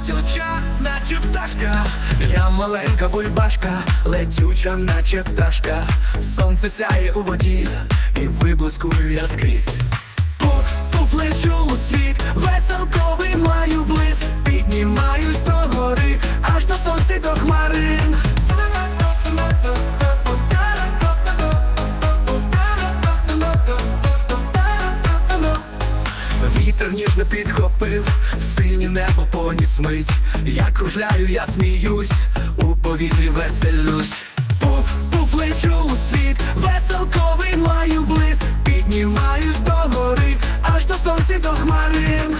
летюча, наче пташка, я маленька бульбашка, летюча, наче пташка, сонце сяє у воді, і виблискую я скрізь. Пуф, пуф, лечу у світ, веселковий маю блиск, піднімаюсь до гори, аж до сонця до хмарин. Ніжно підхопив, синє небо поніс мить. Я кружляю, я сміюсь, у повітрі веселюсь. Пуф, пуф, лечу у світ, веселковий маю блиск, піднімаюсь до гори, аж до сонця до хмарин.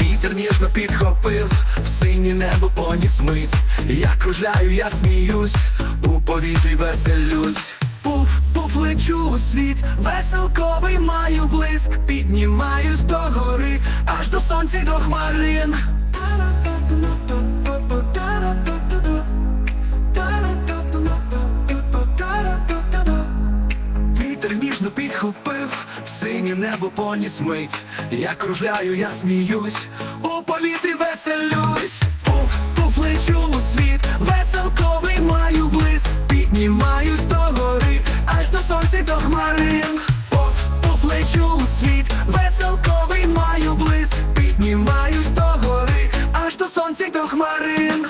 Вітер ніжно підхопив, в синє небо поніс мить. Я кружляю, я сміюсь, у повітрі веселюсь. Пуф, пуф, лечу у світ, веселковий маю блиск, піднімаюсь до гори, аж до сонця й до хмарин. Ніжно підхопив, в синє небо поніс мить. Я кружляю, я сміюсь, у повітрі веселюсь. Пуф, пуф, лечу у світ, веселковий маю блиск, піднімаюсь до гори, аж до сонця до хмарин. Пуф, пуф, лечу у світ, веселковий маю блиск, піднімаюсь до гори, аж до сонця до хмарин.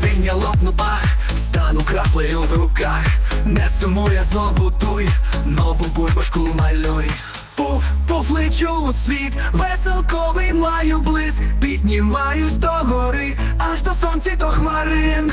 Танцень я лопну бах, стану краплею в руках, не сумує знову туй, нову бульбашку малюй. Пуф, пуф, лечу у світ, веселковий маю блиск, піднімаюсь до гори, аж до сонця й до хмарин.